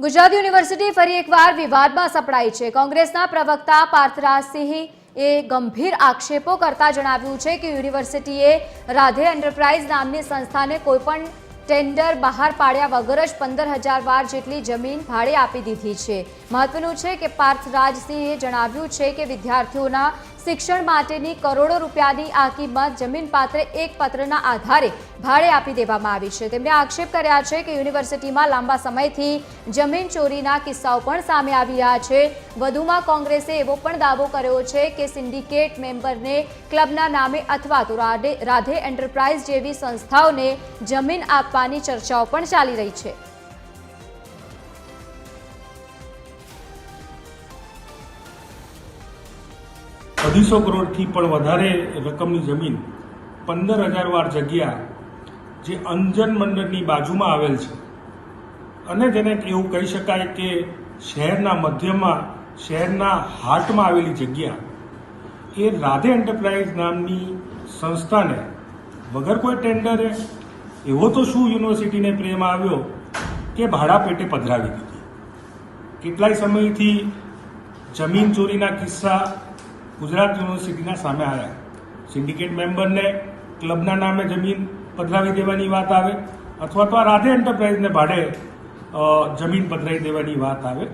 Gujarat university ફરી એકવાર વિવાદમાં સપડાઈ છે. કોંગ્રેસના પ્રવક્તા પાર્થરાજસિંહ એ ગંભીર આક્ષેપો કરતા જણાવ્યું છે કે યુનિવર્સિટીએ રાધે એન્ટરપ્રાઇઝ નામની સંસ્થાને કોઈપણ ટેન્ડર બહાર પાડ્યા વગર જ પંદર હજાર વાર જેટલી જમીન ભાડે આપી દીધી છે. મહત્વનું છે કે પાર્થરાજસિંહે જણાવ્યું છે કે વિદ્યાર્થીઓના શિક્ષણ માટેની કરોડો રૂપિયાની આ કિંમત જમીન પાત્ર એક પત્રના આધારે ભાડે આપી દેવામાં આવી છે. તેમણે આક્ષેપ કર્યા છે કે યુનિવર્સિટીમાં લાંબા સમયથી જમીન ચોરીના કિસ્સાઓ પણ સામે આવી રહ્યા છે. વધુમાં કોંગ્રેસે એવો પણ દાવો કર્યો છે કે સિન્ડિકેટ મેમ્બરને ક્લબના નામે અથવા તો રાધે એન્ટરપ્રાઇઝ જેવી સંસ્થાઓને જમીન આપવાની ચર્ચાઓ પણ ચાલી રહી છે. અઢીસો કરોડથી પણ વધારે રકમની જમીન પંદર હજાર વાર જગ્યા જે અંજન મંડળની બાજુમાં આવેલ છે. અને જેને એવું કહી શકાય કે શહેરના મધ્યમાં, શહેરના હાર્ટમાં આવેલી જગ્યા, એ રાધે એન્ટરપ્રાઇઝ નામની સંસ્થાને વગર કોઈ ટેન્ડરે એવો તો શું યુનિવર્સિટીને પ્રેમ આવ્યો કે ભાડા પેટે પધરાવી દીધી? કેટલાય સમયથી જમીન ચોરીના કિસ્સા ગુજરાત યુનિવર્સિટીના સામે આવ્યા સિન્ડિકેટ મેમ્બરને ક્લબના નામે જમીન પધરાવી દેવાની વાત આવે, અથવા તો રાધે એન્ટરપ્રાઇઝને ભાડે જમીન પધરાવી દેવાની વાત આવે.